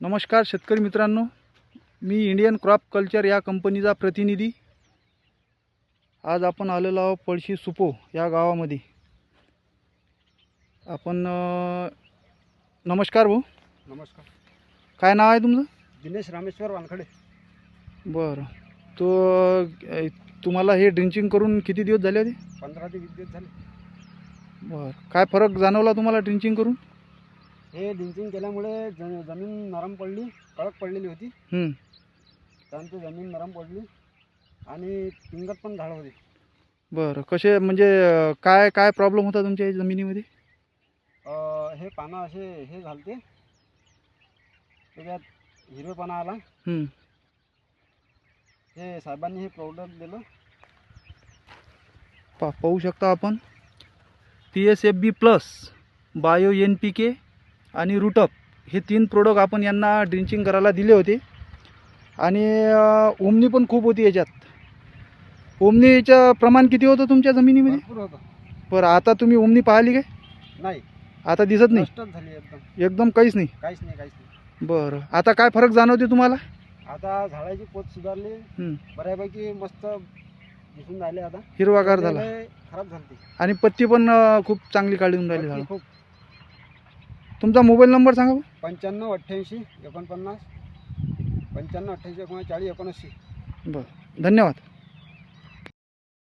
नमस्कार शेतकरी मित्रांनो. मी इंडियन क्रॉप कल्चर या कंपनीचा प्रतिनिधी. आज आपण आलेलो आहोत पळशी सुपो या गावामध्ये. आपण नमस्कार भाऊ. नमस्कार. काय नाव आहे तुमचं? दिनेश रामेश्वर वानखडे. बरं. तो तुम्हाला हे ड्रिंचिंग करून किती दिवस झाले होते? पंधरा ते वीस दिवस झाले. बरं. काय फरक जाणवला तुम्हाला ड्रिंचिंग करून? हे डिंचिंग केल्यामुळे ज जमीन नरम पडली कडक पडलेली होती. हं, त्यानंतर जमीन नरम पडली आणि पिंगत पण झाड होते. बरं कसे म्हणजे अ, काय काय प्रॉब्लेम होता तुमच्या या जमिनीमध्ये? अं, हे पानं असे हे झालते. त्याच्यात हिरवेपणा आला. हं, हे साहेबांनी हे प्रोडक्ट दिलं. पा पाहू शकता आपण. P S F B plus bio N P K आणि रूटअप हे तीन प्रोडक्ट आपण यांना ड्रिंचिंग करायला दिले होते. आणि ओमनी पण खूप होती याच्यात. ओमनीचं प्रमाण किती होतं तुमच्या जमिनीमध्ये? बरं आता तुम्ही ओमनी पाहिली काय? नाही. आता दिसत नाही? झाली एकदम. काहीच नाही? काहीच नाही काहीच नाही. बरं. आता काय फरक जाणवते तुम्हाला? आता झाडाची पोत सुधारली. बऱ्यापैकी मस्त दिसून राहिले आता. हिरवागार झाला. खराब झालती. आणि पत्ती पण खूप चांगली काढून राहिली झाड. खूप तुमचा मोबाईल नंबर सांगा बरं. पंच्याण्णव अठ्ठ्याऐंशी एकोणपन्नास पंच्याण्णव अठ्ठ्याऐंशी एकोणचाळीस एकोणऐंशी बरं. धन्यवाद.